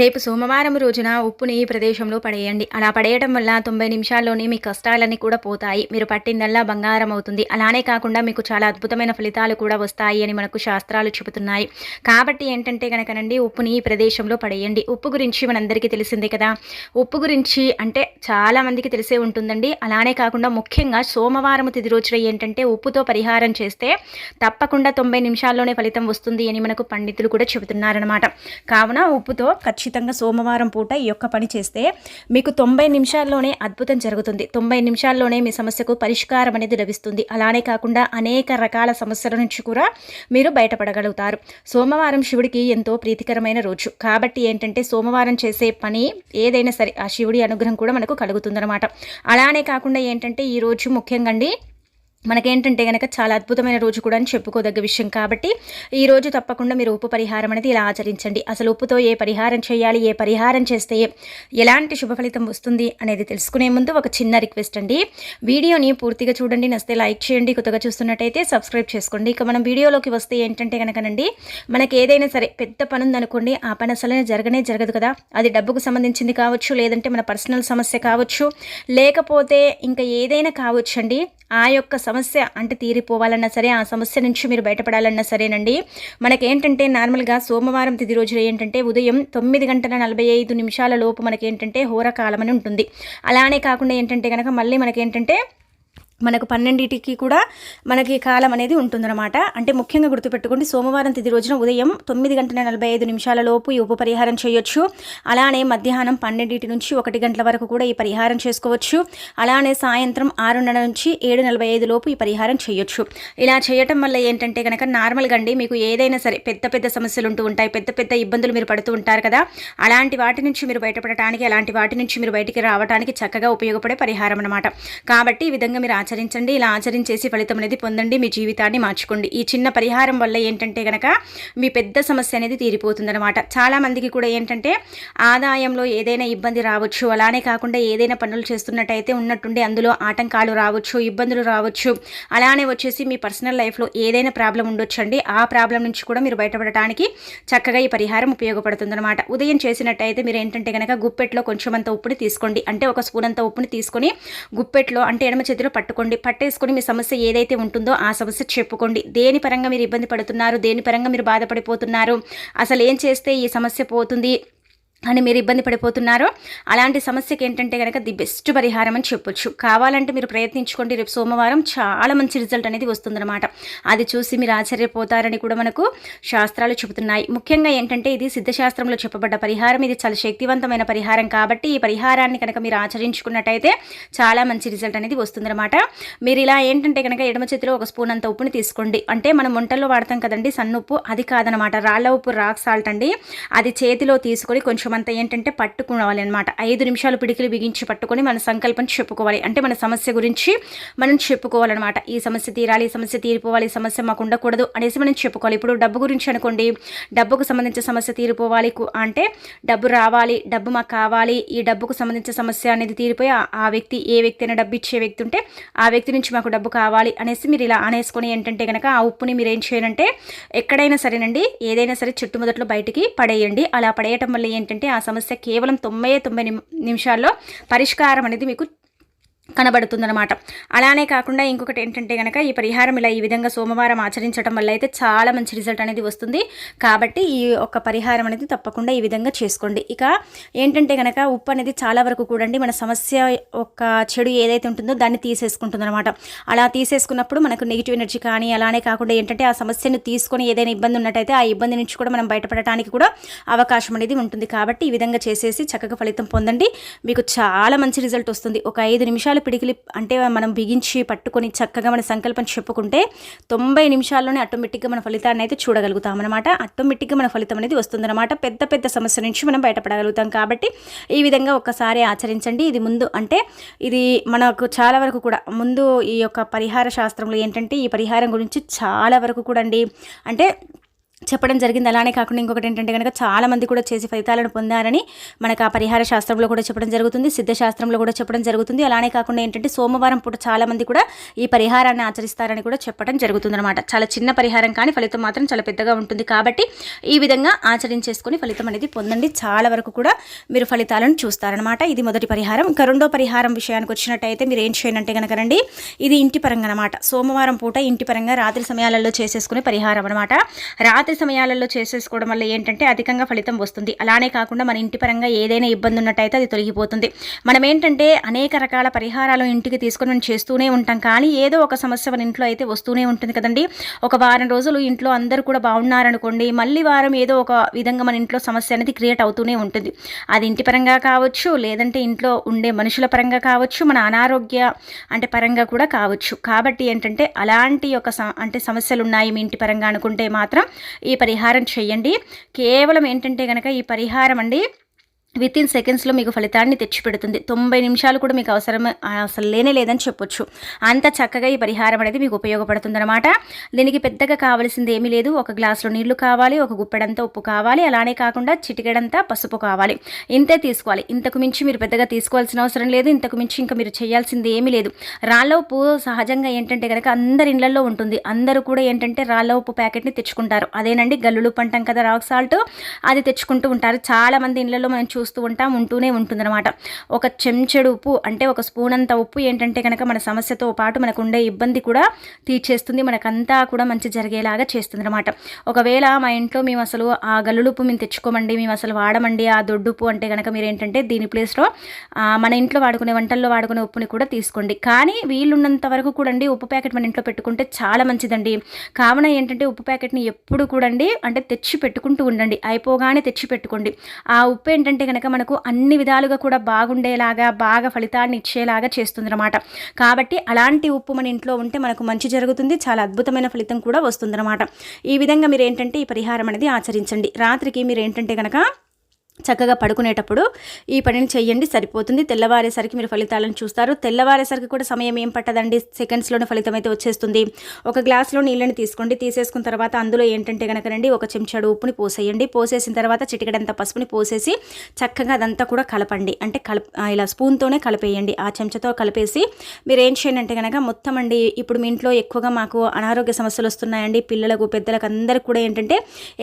రేపు సోమవారం రోజున ఉప్పుని ఈ ప్రదేశంలో పడేయండి. అలా పడేయడం వల్ల తొంభై నిమిషాల్లోనే మీ కష్టాలన్నీ కూడా పోతాయి. మీరు పట్టిందల్లా బంగారం అవుతుంది. అలానే కాకుండా మీకు చాలా అద్భుతమైన ఫలితాలు కూడా వస్తాయి అని మనకు శాస్త్రాలు చెబుతున్నాయి. కాబట్టి ఏంటంటే కనుకనండి ఉప్పుని ఈ ప్రదేశంలో పడేయండి. ఉప్పు గురించి మనందరికీ తెలిసిందే కదా. ఉప్పు గురించి అంటే చాలామందికి తెలిసే ఉంటుందండి. అలానే కాకుండా ముఖ్యంగా సోమవారం తిది రోజున ఏంటంటే ఉప్పుతో పరిహారం చేస్తే తప్పకుండా తొంభై నిమిషాల్లోనే ఫలితం వస్తుంది అని మనకు పండితులు కూడా చెబుతున్నారనమాట కావున ఉప్పుతో ఖచ్చితంగా సోమవారం పూట ఈ యొక్క పని చేస్తే మీకు తొంభై నిమిషాల్లోనే అద్భుతం జరుగుతుంది. తొంభై నిమిషాల్లోనే మీ సమస్యకు పరిష్కారం అనేది లభిస్తుంది. అలానే కాకుండా అనేక రకాల సమస్యల నుంచి కూడా మీరు బయటపడగలుగుతారు. సోమవారం శివుడికి ఎంతో ప్రీతికరమైన రోజు. కాబట్టి ఏంటంటే సోమవారం చేసే పని ఏదైనా సరే ఆ శివుడి అనుగ్రహం కూడా మనకు కలుగుతుందన్నమాట. అలానే కాకుండా ఏంటంటే ఈ రోజు ముఖ్యంగా అండి మనకేంటంటే కనుక చాలా అద్భుతమైన రోజు కూడా అని చెప్పుకోదగ్గ విషయం కాబట్టి ఈ రోజు తప్పకుండా మీరు ఉప్పు పరిహారం అనేది ఇలా ఆచరించండి. అసలు ఉప్పుతో ఏ పరిహారం చేయాలి ఏ పరిహారం చేస్తే ఎలాంటి శుభ ఫలితం వస్తుంది అనేది తెలుసుకునే ముందు ఒక చిన్న రిక్వెస్ట్ అండి. వీడియోని పూర్తిగా చూడండి నస్తే లైక్ చేయండి కొత్తగా చూస్తున్నట్టయితే సబ్స్క్రైబ్ చేసుకోండి. ఇక మనం వీడియోలోకి వస్తే ఏంటంటే కనుకనండి మనకి ఏదైనా సరే పెద్ద పని ఉందనుకోండి ఆ పని అసలే జరగనే జరగదు కదా. అది డబ్బుకు సంబంధించింది కావచ్చు లేదంటే మన పర్సనల్ సమస్య కావచ్చు లేకపోతే ఇంకా ఏదైనా కావచ్చు అండి ఆ యొక్క సమస్య అంటే తీరిపోవాలన్నా సరే ఆ సమస్య నుంచి మీరు బయటపడాలన్నా సరేనండి. మనకేంటంటే నార్మల్గా సోమవారం తిది రోజులు ఏంటంటే ఉదయం తొమ్మిది గంటల నలభై ఐదు నిమిషాల లోపు మనకేంటంటే హోరకాలం అని ఉంటుంది. అలానే కాకుండా ఏంటంటే కనుక మళ్ళీ మనకేంటంటే మనకు పన్నెండింటికి కూడా మనకి కాలం అనేది ఉంటుందన్నమాట. అంటే ముఖ్యంగా గుర్తుపెట్టుకోండి సోమవారం తిది రోజున ఉదయం తొమ్మిది గంటల నలభై ఐదు నిమిషాల లోపు ఈ ఉప పరిహారం చేయొచ్చు. అలానే మధ్యాహ్నం పన్నెండింటి నుంచి ఒకటి గంటల వరకు కూడా ఈ పరిహారం చేసుకోవచ్చు. అలానే సాయంత్రం ఆరున్నర నుంచి ఏడు నలభై ఐదు లోపు ఈ పరిహారం చేయొచ్చు. ఇలా చేయటం వల్ల ఏంటంటే కనుక నార్మల్గా అండి మీకు ఏదైనా సరే పెద్ద పెద్ద సమస్యలు ఉంటూ ఉంటాయి పెద్ద పెద్ద ఇబ్బందులు మీరు పడుతూ ఉంటారు కదా అలాంటి వాటి నుంచి మీరు బయటపడటానికి అలాంటి వాటి నుంచి మీరు బయటికి రావడానికి చక్కగా ఉపయోగపడే పరిహారం అనమాట కాబట్టి ఈ విధంగా మీరు ఆచరించండి. ఇలా ఆచరించేసి ఫలితం అనేది పొందండి. మీ జీవితాన్ని మార్చుకోండి. ఈ చిన్న పరిహారం వల్ల ఏంటంటే కనుక మీ పెద్ద సమస్య అనేది తీరిపోతుందనమాట చాలామందికి కూడా ఏంటంటే ఆదాయంలో ఏదైనా ఇబ్బంది రావచ్చు. అలానే కాకుండా ఏదైనా పనులు చేస్తున్నట్టయితే ఉన్నట్టుండి అందులో ఆటంకాలు రావచ్చు ఇబ్బందులు రావచ్చు. అలానే వచ్చేసి మీ పర్సనల్ లైఫ్లో ఏదైనా ప్రాబ్లం ఉండొచ్చండి. ఆ ప్రాబ్లం నుంచి కూడా మీరు బయటపడటానికి చక్కగా ఈ పరిహారం ఉపయోగపడుతుందన్నమాట. ఉదయం చేసినట్టయితే మీరు ఏంటంటే కనుక గుప్పెట్లో కొంచెం అంత ఉప్పుని తీసుకోండి. అంటే ఒక స్పూన్ అంత ఉప్పుని తీసుకొని గుప్పెట్లో అంటే ఎడమ చేతిలో పట్టుకోండి పట్టేసుకొని మీ సమస్య ఏదైతే ఉంటుందో ఆ సమస్య చెప్పుకోండి. దేని పరంగా మీరు ఇబ్బంది పడుతున్నారు దేని పరంగా మీరు బాధపడిపోతున్నారు అసలు ఏం చేస్తే ఈ సమస్య పోతుంది అని మీరు ఇబ్బంది పడిపోతున్నారో అలాంటి సమస్యకి ఏంటంటే కనుక ది బెస్ట్ పరిహారం అని చెప్పొచ్చు. కావాలంటే మీరు ప్రయత్నించుకోండి. రేపు సోమవారం చాలా మంచి రిజల్ట్ అనేది వస్తుందన్నమాట. అది చూసి మీరు ఆశ్చర్యపోతారని కూడా మనకు శాస్త్రాలు చెబుతున్నాయి. ముఖ్యంగా ఏంటంటే ఇది సిద్ధశాస్త్రంలో చెప్పబడ్డ పరిహారం. ఇది చాలా శక్తివంతమైన పరిహారం కాబట్టి ఈ పరిహారాన్ని కనుక మీరు ఆచరించుకున్నట్టయితే చాలా మంచి రిజల్ట్ అనేది వస్తుందన్నమాట. మీరు ఇలా ఏంటంటే కనుక ఎడమ చేతిలో ఒక స్పూన్ అంత ఉప్పుని తీసుకోండి. అంటే మనం వంటల్లో వాడతాం కదండి సన్నుప్పు. అది కాదనమాట రాళ్ళ ఉప్పు రాక్ సాల్ట్ అండి. అది చేతిలో తీసుకొని కొంచెం అంత ఏంటంటే పట్టుకోవాలి అనమాట ఐదు నిమిషాలు పిడికిలు బిగించి పట్టుకొని మన సంకల్పం చెప్పుకోవాలి. అంటే మన సమస్య గురించి మనం చెప్పుకోవాలన్నమాట. ఈ సమస్య తీరాలి ఈ సమస్య తీరిపోవాలి సమస్య మాకు ఉండకూడదు అనేసి మనం చెప్పుకోవాలి. ఇప్పుడు డబ్బు గురించి అనుకోండి. డబ్బుకు సంబంధించిన సమస్య తీరిపోవాలి అంటే డబ్బు రావాలి డబ్బు మాకు కావాలి. ఈ డబ్బుకు సంబంధించిన సమస్య అనేది తీరిపోయి ఆ- వ్యక్తి ఏ వ్యక్తి అయినా డబ్బు ఇచ్చే వ్యక్తి ఉంటే ఆ వ్యక్తి నుంచి మాకు డబ్బు కావాలి అనేసి మీరు ఇలా అనేసుకొని ఏంటంటే కనుక ఆ ఉప్పుని మీరు ఏం చేయాలంటే ఎక్కడైనా సరేనండి ఏదైనా సరే చుట్టుముదట్లో బయటికి పడేయండి. అలా పడేయటం వల్ల ఏంటంటే ఆ సమస్య కేవలం తొంభై తొంభై నిమిషాల్లో పరిష్కారం అనేది మీకు కనబడుతుందన్నమాట. అలానే కాకుండా ఇంకొకటి ఏంటంటే కనుక ఈ పరిహారం ఇలా ఈ విధంగా సోమవారం ఆచరించడం వల్ల అయితే చాలా మంచి రిజల్ట్ అనేది వస్తుంది. కాబట్టి ఈ ఒక్క పరిహారం అనేది తప్పకుండా ఈ విధంగా చేసుకోండి. ఇక ఏంటంటే కనుక ఉప్పు అనేది చాలా వరకు కూడండి మన సమస్య ఒక చెడు ఏదైతే ఉంటుందో దాన్ని తీసేసుకుంటుంది అనమాట అలా తీసేసుకున్నప్పుడు మనకు నెగిటివ్ ఎనర్జీ కానీ అలానే కాకుండా ఏంటంటే ఆ సమస్యను తీసుకొని ఏదైనా ఇబ్బంది ఉన్నట్టయితే ఆ ఇబ్బంది నుంచి కూడా మనం బయటపడటానికి కూడా అవకాశం అనేది ఉంటుంది. కాబట్టి ఈ విధంగా చేసేసి చక్కగా ఫలితం పొందండి. మీకు చాలా మంచి రిజల్ట్ వస్తుంది. ఒక ఐదు నిమిషాలు పిడికిలి అంటే మనం బిగించి పట్టుకొని చక్కగా మన సంకల్పం చెప్పుకుంటే తొంభై నిమిషాల్లోనే ఆటోమేటిక్గా మన ఫలితాన్ని అయితే చూడగలుగుతాం అనమాట ఆటోమేటిక్గా మన ఫలితం అనేది వస్తుందన్నమాట. పెద్ద పెద్ద సమస్య నుంచి మనం బయటపడగలుగుతాం కాబట్టి ఈ విధంగా ఒక్కసారి ఆచరించండి. ఇది ముందు అంటే ఇది మనకు చాలా వరకు కూడా ముందు ఈ యొక్క పరిహార శాస్త్రంలో ఏంటంటే ఈ పరిహారం గురించి చాలా వరకు కూడా అండి. అంటే చెప్పడం జరిగింది. అలానే కాకుండా ఇంకొకటి ఏంటంటే కనుక చాలామంది కూడా చేసి ఫలితాలను పొందారని మనకు ఆ పరిహార శాస్త్రంలో కూడా చెప్పడం జరుగుతుంది. సిద్ధశాస్త్రంలో కూడా చెప్పడం జరుగుతుంది. అలానే కాకుండా ఏంటంటే సోమవారం పూట చాలామంది కూడా ఈ పరిహారాన్ని ఆచరిస్తారని కూడా చెప్పడం జరుగుతుంది అనమాట చాలా చిన్న పరిహారం కానీ ఫలితం మాత్రం చాలా పెద్దగా ఉంటుంది. కాబట్టి ఈ విధంగా ఆచరించేసుకొని ఫలితం అనేది పొందండి. చాలా వరకు కూడా మీరు ఫలితాలను చూస్తారనమాట ఇది మొదటి పరిహారం. ఇంకా రెండో పరిహారం విషయానికి వచ్చినట్టయితే మీరు ఏం చేయనంటే కనుక రండి. ఇది ఇంటి పరంగా అనమాట సోమవారం పూట ఇంటి పరంగా రాత్రి సమయాలలో చేసేసుకునే పరిహారం అనమాట రాత్రి సమయాలలో చేసేసుకోవడం వల్ల ఏంటంటే అధికంగా ఫలితం వస్తుంది. అలానే కాకుండా మన ఇంటి పరంగా ఏదైనా ఇబ్బంది ఉన్నట్టయితే అది తొలగిపోతుంది. మనం ఏంటంటే అనేక రకాల పరిహారాలు ఇంటికి తీసుకొని మనం చేస్తూనే ఉంటాం. కానీ ఏదో ఒక సమస్య మన ఇంట్లో అయితే వస్తూనే ఉంటుంది కదండి. ఒక వారం రోజులు ఇంట్లో అందరూ కూడా బాగున్నారనుకోండి మళ్ళీ వారం ఏదో ఒక విధంగా మన ఇంట్లో సమస్య అనేది క్రియేట్ అవుతూనే ఉంటుంది. అది ఇంటి పరంగా కావచ్చు లేదంటే ఇంట్లో ఉండే మనుషుల పరంగా కావచ్చు మన అనారోగ్య అంటే పరంగా కూడా కావచ్చు. కాబట్టి ఏంటంటే అలాంటి ఒక అంటే సమస్యలు ఉన్నాయి మీ ఇంటి పరంగా అనుకుంటే మాత్రం ఈ పరిహారం చేయండి. కేవలం ఏంటంటే కనుక ఈ పరిహారం అండి. విత్ ఇన్ సెకండ్స్లో మీకు ఫలితాన్ని తెచ్చిపెడుతుంది. తొంభై నిమిషాలు కూడా మీకు అవసరం అసలు లేనే లేదని చెప్పొచ్చు. అంత చక్కగా ఈ పరిహారం అనేది మీకు ఉపయోగపడుతుందన్నమాట. దీనికి పెద్దగా కావాల్సింది ఏమీ లేదు. ఒక గ్లాసులో నీళ్ళు కావాలి ఒక గుప్పెడంతా ఉప్పు కావాలి. అలానే కాకుండా చిటికెడంతా పసుపు కావాలి. ఇంతే తీసుకోవాలి. ఇంతకు మించి మీరు పెద్దగా తీసుకోవాల్సిన అవసరం లేదు. ఇంతకు మించి ఇంకా మీరు చేయాల్సింది ఏమీ లేదు. రాళ్ళ ఉప్పు సహజంగా ఏంటంటే కనుక అందరి ఇళ్ళలో ఉంటుంది. అందరూ కూడా ఏంటంటే రాళ్ళ ఉప్పు ప్యాకెట్ని తెచ్చుకుంటారు. అదేనండి గల్లులు పంటాం కదా రాక్ సాల్ట్. అది తెచ్చుకుంటూ ఉంటారు. చాలామంది ఇళ్ళలో మనం చూ చూస్తూ ఉంటాం ఉంటూనే ఉంటుందన్నమాట. ఒక చెంచెడు ఉప్పు అంటే ఒక స్పూన్ అంత ఉప్పు ఏంటంటే కనుక మన సమస్యతో పాటు మనకు ఉండే ఇబ్బంది కూడా తీర్చేస్తుంది. మనకంతా కూడా మంచి జరిగేలాగా చేస్తుంది అనమాట ఒకవేళ మా ఇంట్లో మేము అసలు ఆ గల్లులుప్పు మేము తెచ్చుకోమండి మేము అసలు వాడమండి ఆ దొడ్డుప్పు అంటే కనుక మీరు ఏంటంటే దీని ప్లేస్లో మన ఇంట్లో వాడుకునే వంటల్లో వాడుకునే ఉప్పుని కూడా తీసుకోండి. కానీ వీళ్ళున్నంత వరకు కూడా అండి ఉప్పు ప్యాకెట్ మన ఇంట్లో పెట్టుకుంటే చాలా మంచిదండి. కావున ఏంటంటే ఉప్పు ప్యాకెట్ని ఎప్పుడు కూడా అంటే తెచ్చి పెట్టుకుంటూ ఉండండి. అయిపోగానే తెచ్చి పెట్టుకోండి. ఆ ఉప్పు ఏంటంటే కనుక మనకు అన్ని విధాలుగా కూడా బాగుండేలాగా బాగా ఫలితాన్ని ఇచ్చేలాగా చేస్తుందన్నమాట. కాబట్టి అలాంటి ఉప్పు మన ఇంట్లో ఉంటే మనకు మంచి జరుగుతుంది చాలా అద్భుతమైన ఫలితం కూడా వస్తుందన్నమాట. ఈ విధంగా మీరు ఏంటంటే ఈ పరిహారం అనేది ఆచరించండి. రాత్రికి మీరు ఏంటంటే కనుక చక్కగా పడుకునేటప్పుడు ఈ పనిని చేయండి సరిపోతుంది. తెల్లవారేసరికి మీరు ఫలితాలను చూస్తారు. తెల్లవారేసరికి కూడా సమయం ఏం పట్టదండి? సెకండ్స్లోనే ఫలితం అయితే వచ్చేస్తుంది. ఒక గ్లాస్లో నీళ్ళని తీసుకోండి. తీసేసుకున్న తర్వాత అందులో ఏంటంటే కనుక రండి ఒక చెంచాడు ఉప్పుని పోసేయండి. పోసేసిన తర్వాత చిటికడంత పసుపుని పోసేసి చక్కగా అదంతా కూడా కలపండి. అంటే కలప ఇలా స్పూన్తోనే కలిపేయండి. ఆ చెంచాతో కలిపేసి మీరు ఏం చేయండి అంటే కనుక మొత్తం అండి ఇప్పుడు మీ ఇంట్లో ఎక్కువగా మాకు అనారోగ్య సమస్యలు వస్తున్నాయండి. పిల్లలకు పెద్దలకు అందరికి కూడా ఏంటంటే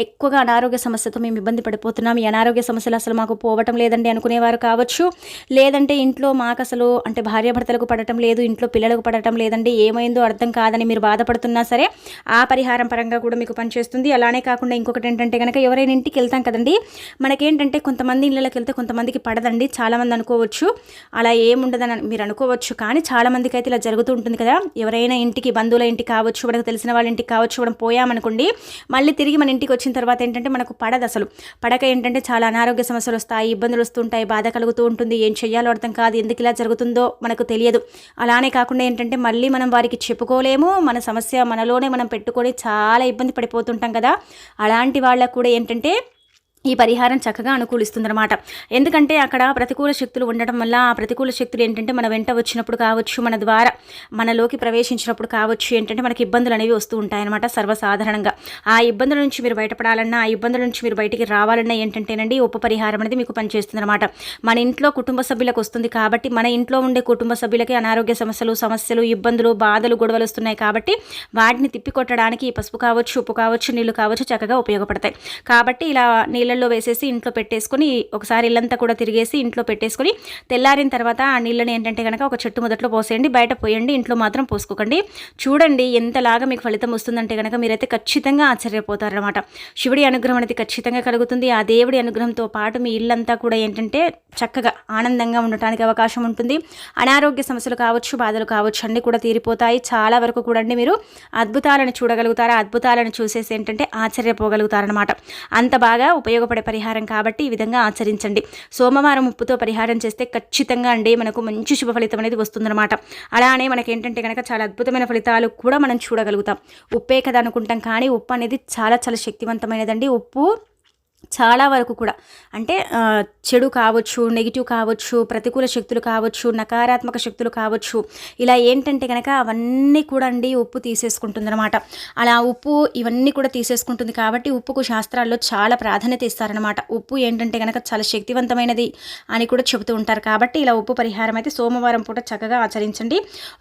ఎక్కువగా అనారోగ్య సమస్యతో మేము ఇబ్బంది పడిపోతున్నాం. ఈ అనారోగ్య సమస్య సమస్యలు అసలు మాకు పోవటం లేదండి అనుకునేవారు కావచ్చు. లేదంటే ఇంట్లో మాకు అసలు అంటే భార్యాభర్తలకు పడటం లేదు ఇంట్లో పిల్లలకు పడటం లేదండి. ఏమైందో అర్థం కాదని మీరు బాధపడుతున్నా సరే ఆ పరిహారం పరంగా కూడా మీకు పనిచేస్తుంది. అలానే కాకుండా ఇంకొకటి ఏంటంటే కనుక ఎవరైనా ఇంటికి వెళ్తాం కదండి. మనకేంటంటే కొంతమంది ఇళ్ళకి వెళ్తే కొంతమందికి పడదండి. చాలామంది అనుకోవచ్చు. అలా ఏముండదని మీరు అనుకోవచ్చు. కానీ చాలామందికి అయితే ఇలా జరుగుతూ ఉంటుంది కదా. ఎవరైనా ఇంటికి బంధువుల ఇంటికి కావచ్చు మనకు తెలిసిన వాళ్ళ ఇంటికి కావచ్చు మనం పోయామనుకోండి మళ్ళీ తిరిగి మన ఇంటికి వచ్చిన తర్వాత ఏంటంటే మనకు పడదు అసలు. పడక ఏంటంటే చాలా అనారోగ్య అనారోగ్య సమస్యలు వస్తాయి ఇబ్బందులు వస్తుంటాయి బాధ కలుగుతూ ఉంటుంది. ఏం చేయాలో అర్థం కాదు ఎందుకు ఇలా జరుగుతుందో మనకు తెలియదు. అలానే కాకుండా ఏంటంటే మళ్ళీ మనం వారికి చెప్పుకోలేము. మన సమస్య మనలోనే మనం పెట్టుకొని చాలా ఇబ్బంది పడిపోతుంటాం కదా. అలాంటి వాళ్ళకు కూడా ఏంటంటే ఈ పరిహారం చక్కగా అనుకూలిస్తుందన్నమాట. ఎందుకంటే అక్కడ ప్రతికూల శక్తులు ఉండటం వల్ల ఆ ప్రతికూల శక్తులు ఏంటంటే మన వెంట వచ్చినప్పుడు కావచ్చు మన ద్వారా మనలోకి ప్రవేశించినప్పుడు కావచ్చు ఏంటంటే మనకి ఇబ్బందులు అనేవి వస్తూ ఉంటాయన్నమాట సర్వసాధారణంగా. ఆ ఇబ్బందుల నుంచి మీరు బయటపడాలన్నా ఆ ఇబ్బందుల నుంచి మీరు బయటికి రావాలన్నా ఏంటంటేనండి ఉప పరిహారం అనేది మీకు పనిచేస్తుందన్నమాట. మన ఇంట్లో కుటుంబ సభ్యులకు వస్తుంది కాబట్టి మన ఇంట్లో ఉండే కుటుంబ సభ్యులకి అనారోగ్య సమస్యలు సమస్యలు ఇబ్బందులు బాధలు గొడవలు వస్తున్నాయి కాబట్టి వాటిని తిప్పికొట్టడానికి ఈ పసుపు కావచ్చు ఉప్పు కావచ్చు నీళ్ళు కావచ్చు చక్కగా ఉపయోగపడతాయి. కాబట్టి ఇలా నీళ్ళ నీళ్ళల్లో వేసేసి ఇంట్లో పెట్టేసుకొని ఒకసారి ఇల్లంతా కూడా తిరిగేసి ఇంట్లో పెట్టేసుకొని తెల్లారిన తర్వాత ఆ నీళ్ళని ఏంటంటే కనుక ఒక చెట్టు మొదట్లో పోసేయండి బయట పోయండి ఇంట్లో మాత్రం పోసుకోకండి. చూడండి ఎంతలాగా మీకు ఫలితం వస్తుందంటే కనుక మీరైతే ఖచ్చితంగా ఆశ్చర్యపోతారనమాట శివుడి అనుగ్రహం అనేది ఖచ్చితంగా కలుగుతుంది. ఆ దేవుడి అనుగ్రహంతో పాటు మీ ఇల్లంతా కూడా ఏంటంటే చక్కగా ఆనందంగా ఉండటానికి అవకాశం ఉంటుంది. అనారోగ్య సమస్యలు కావచ్చు బాధలు కావచ్చు అన్నీ కూడా తీరిపోతాయి. చాలా వరకు కూడా అండి మీరు అద్భుతాలను చూడగలుగుతారు? అద్భుతాలను చూసేసి ఏంటంటే ఆశ్చర్యపోగలుగుతారనమాట అంత బాగా ఉపయోగ ఉపయోగపడే పరిహారం కాబట్టి ఈ విధంగా ఆచరించండి. సోమవారం ఉప్పుతో పరిహారం చేస్తే ఖచ్చితంగా అండి మనకు మంచి శుభ ఫలితం అనేది వస్తుందన్నమాట. అలానే మనకి ఏంటంటే కనుక చాలా అద్భుతమైన ఫలితాలు కూడా మనం చూడగలుగుతాం. ఉప్పే కదా అనుకుంటాం కానీ ఉప్పు అనేది చాలా చాలా శక్తివంతమైనదండి. ఉప్పు చాలా వరకు కూడా. అంటే చెడు కావచ్చు నెగిటివ్ కావచ్చు ప్రతికూల శక్తులు కావచ్చు నకారాత్మక శక్తులు కావచ్చు ఇలా ఏంటంటే కనుక అవన్నీ కూడా అండి ఉప్పు తీసేసుకుంటుందన్నమాట. అలా ఉప్పు ఇవన్నీ కూడా తీసేసుకుంటుంది కాబట్టి ఉప్పుకు శాస్త్రాల్లో చాలా ప్రాధాన్యత ఇస్తారనమాట ఉప్పు ఏంటంటే కనుక చాలా శక్తివంతమైనది అని కూడా చెబుతూ ఉంటారు కాబట్టి ఇలా ఉప్పు పరిహారం అయితే సోమవారం పూట చక్కగా ఆచరించండి.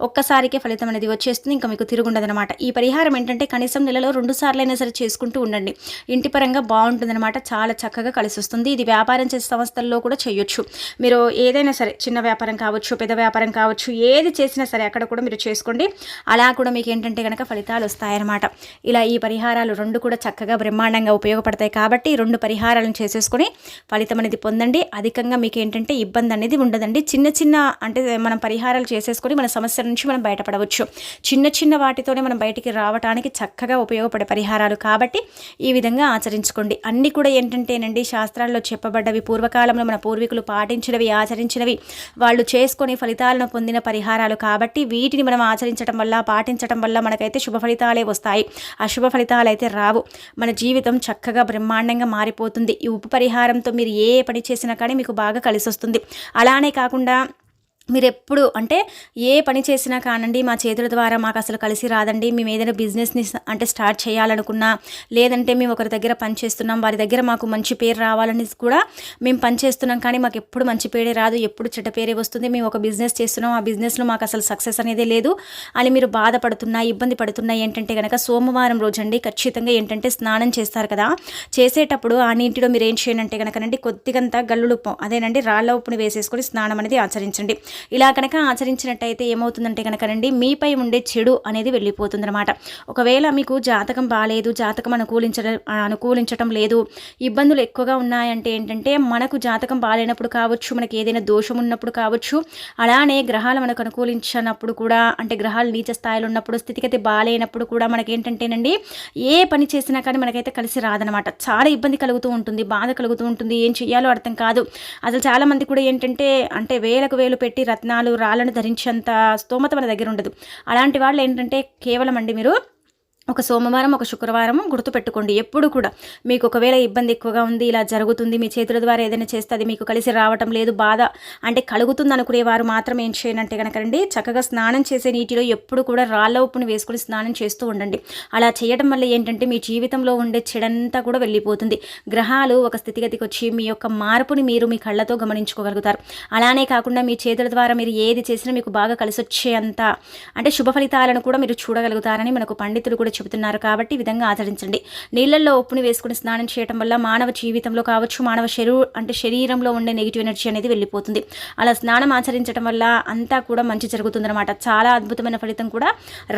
ఒక్కసారికే ఫలితం అనేది వచ్చేస్తుంది ఇంకా మీకు తిరుగుండదనమాట ఈ పరిహారం ఏంటంటే కనీసం నెలలో రెండు సార్లైనా సరే చేసుకుంటూ ఉండండి. ఇంటి పరంగా బాగుంటుందన్నమాట. చాలా చక్కగా కలిసి వస్తుంది ఇది వ్యాపారం చేసే సంస్థల్లో కూడా చేయొచ్చు. మీరు ఏదైనా సరే చిన్న వ్యాపారం కావచ్చు పెద్ద వ్యాపారం కావచ్చు ఏది చేసినా సరే అక్కడ కూడా మీరు చేసుకోండి. అలా కూడా మీకు ఏంటంటే కనుక ఫలితాలు వస్తాయన్నమాట. ఇలా ఈ పరిహారాలు రెండు కూడా చక్కగా బ్రహ్మాండంగా ఉపయోగపడతాయి కాబట్టి రెండు పరిహారాలను చేసేసుకొని ఫలితం అనేది పొందండి. అధికంగా మీకు ఏంటంటే ఇబ్బంది అనేది ఉండదండి. చిన్న చిన్న అంటే మనం పరిహారాలు చేసేసుకొని మన సమస్య నుంచి మనం బయటపడవచ్చు. చిన్న చిన్న వాటితోనే మనం బయటికి రావడానికి చక్కగా ఉపయోగపడే పరిహారాలు కాబట్టి ఈ విధంగా ఆచరించుకోండి. అన్నీ కూడా ఏంటంటేనండి శాస్త్రాల్లో చెప్పబడ్డవి పూర్వకాలంలో మన పూర్వీకులు పాటించినవి ఆచరించినవి. వాళ్ళు చేసుకొని ఫలితాలను పొందిన పరిహారాలు కాబట్టి వీటిని మనం ఆచరించడం వల్ల పాటించడం వల్ల మనకైతే శుభ ఫలితాలే వస్తాయి. అశుభ ఫలితాలు అయితే రావు. మన జీవితం చక్కగా బ్రహ్మాండంగా మారిపోతుంది. ఈ ఉప్పు పరిహారంతో మీరు ఏ పని చేసినా కానీ మీకు బాగా కలిసి వస్తుంది అలానే కాకుండా మీరు ఎప్పుడు అంటే ఏ పని చేసినా కానండి మా చేతుల ద్వారా మాకు అసలు కలిసి రాదండి. మేము ఏదైనా బిజినెస్ని అంటే స్టార్ట్ చేయాలనుకున్నా లేదంటే మేము ఒకరి దగ్గర పని చేస్తున్నాం వారి దగ్గర మాకు మంచి పేరు రావాలని కూడా మేము పని చేస్తున్నాం. కానీ మాకు ఎప్పుడు మంచి పేరే రాదు ఎప్పుడు చెడ్డ పేరే వస్తుంది. మేము ఒక బిజినెస్ చేస్తున్నాం ఆ బిజినెస్లో మాకు అసలు సక్సెస్ అనేది లేదు. అని మీరు బాధపడుతున్నా ఇబ్బంది పడుతున్నా ఏంటంటే కనుక సోమవారం రోజండి ఖచ్చితంగా ఏంటంటే స్నానం చేస్తారు కదా. చేసేటప్పుడు ఆ నీటిలో మీరు ఏం చేయనంటే కనుకనండి కొద్దిగంత గల్లుడుప్పు అదేనండి రాళ్ళ ఉప్పుని వేసేసుకొని స్నానం అనేది ఆచరించండి. ఇలా కనుక ఆచరించినట్టయితే ఏమవుతుందంటే కనుకనండి మీపై ఉండే చెడు అనేది వెళ్ళిపోతుందన్నమాట. ఒకవేళ మీకు జాతకం బాగాలేదు జాతకం అనుకూలించడం అనుకూలించటం లేదు ఇబ్బందులు ఎక్కువగా ఉన్నాయంటే ఏంటంటే మనకు జాతకం బాగాలేనప్పుడు కావచ్చు మనకి ఏదైనా దోషం ఉన్నప్పుడు కావచ్చు అలానే గ్రహాలు మనకు అనుకూలించినప్పుడు కూడా అంటే గ్రహాలు నీచ స్థాయిలో ఉన్నప్పుడు స్థితిగతి బాగాలేనప్పుడు కూడా మనకేంటంటేనండి ఏ పని చేసినా కానీ మనకైతే కలిసి రాదనమాట చాలా ఇబ్బంది కలుగుతూ ఉంటుంది బాధ కలుగుతూ ఉంటుంది ఏం చేయాలో అర్థం కాదు. అసలు చాలామంది కూడా ఏంటంటే అంటే వేలకు వేలు పెట్టి రత్నాలు రాళ్ళను ధరించేంత స్తోమత మన దగ్గర ఉండదు. అలాంటి వాళ్ళు ఏంటంటే కేవలం అండి మీరు ఒక సోమవారం ఒక శుక్రవారం గుర్తుపెట్టుకోండి. ఎప్పుడు కూడా మీకు ఒకవేళ ఇబ్బంది ఎక్కువగా ఉంది ఇలా జరుగుతుంది మీ చేతుల ద్వారా ఏదైనా చేస్తే అది మీకు కలిసి రావటం లేదు బాధ అంటే కలుగుతుంది అనుకునే వారు మాత్రం ఏం చేయనంటే కనుకండి చక్కగా స్నానం చేసే నీటిలో ఎప్పుడు కూడా రాళ్ళ ఉప్పుని వేసుకుని స్నానం చేస్తూ ఉండండి. అలా చేయడం వల్ల ఏంటంటే మీ జీవితంలో ఉండే చెడంతా కూడా వెళ్ళిపోతుంది. గ్రహాలు ఒక స్థితిగతికి వచ్చి మీ యొక్క మార్పుని మీరు మీ కళ్ళతో గమనించుకోగలుగుతారు. అలానే కాకుండా మీ చేతుల ద్వారా మీరు ఏది చేసినా మీకు బాగా కలిసి వచ్చేంత అంటే శుభ ఫలితాలను కూడా మీరు చూడగలుగుతారని మనకు పండితులు కూడా చెబుతున్నారు. కాబట్టి ఈ విధంగా ఆచరించండి. నీళ్ళల్లో ఉప్పుని వేసుకుని స్నానం చేయడం వల్ల మానవ జీవితంలో కావచ్చు మానవ శరీర అంటే శరీరంలో ఉండే నెగిటివ్ ఎనర్జీ అనేది వెళ్ళిపోతుంది. అలా స్నానం ఆచరించడం వల్ల అంతా కూడా మంచి జరుగుతుందన్నమాట. చాలా అద్భుతమైన ఫలితం కూడా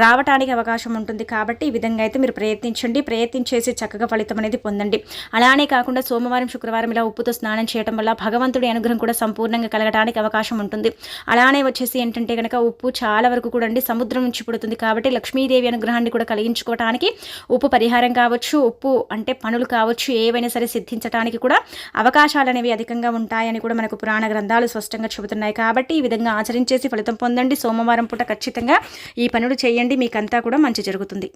రావటానికి అవకాశం ఉంటుంది. కాబట్టి ఈ విధంగా అయితే మీరు ప్రయత్నించండి. ప్రయత్నించేసి చక్కగా ఫలితం అనేది పొందండి. అలానే కాకుండా సోమవారం శుక్రవారం ఇలా ఉప్పుతో స్నానం చేయడం వల్ల భగవంతుడి అనుగ్రహం కూడా సంపూర్ణంగా కలగడానికి అవకాశం ఉంటుంది. అలానే వచ్చేసి ఏంటంటే కనుక ఉప్పు చాలా వరకు కూడా అండి. సముద్రం నుంచి పుడుతుంది. కాబట్టి లక్ష్మీదేవి అనుగ్రహాన్ని కూడా చేసుకోవటానికి ఉప్పు పరిహారం కావచ్చు ఉప్పు అంటే పనులు కావచ్చు ఏవైనా సరే సిద్ధించడానికి కూడా అవకాశాలు అనేవి అధికంగా ఉంటాయని కూడా మనకు పురాణ గ్రంథాలు స్పష్టంగా చెబుతున్నాయి. కాబట్టి ఈ విధంగా ఆచరించేసి ఫలితం పొందండి. సోమవారం పూట ఖచ్చితంగా ఈ పనులు చేయండి. మీకంతా కూడా మంచి జరుగుతుంది.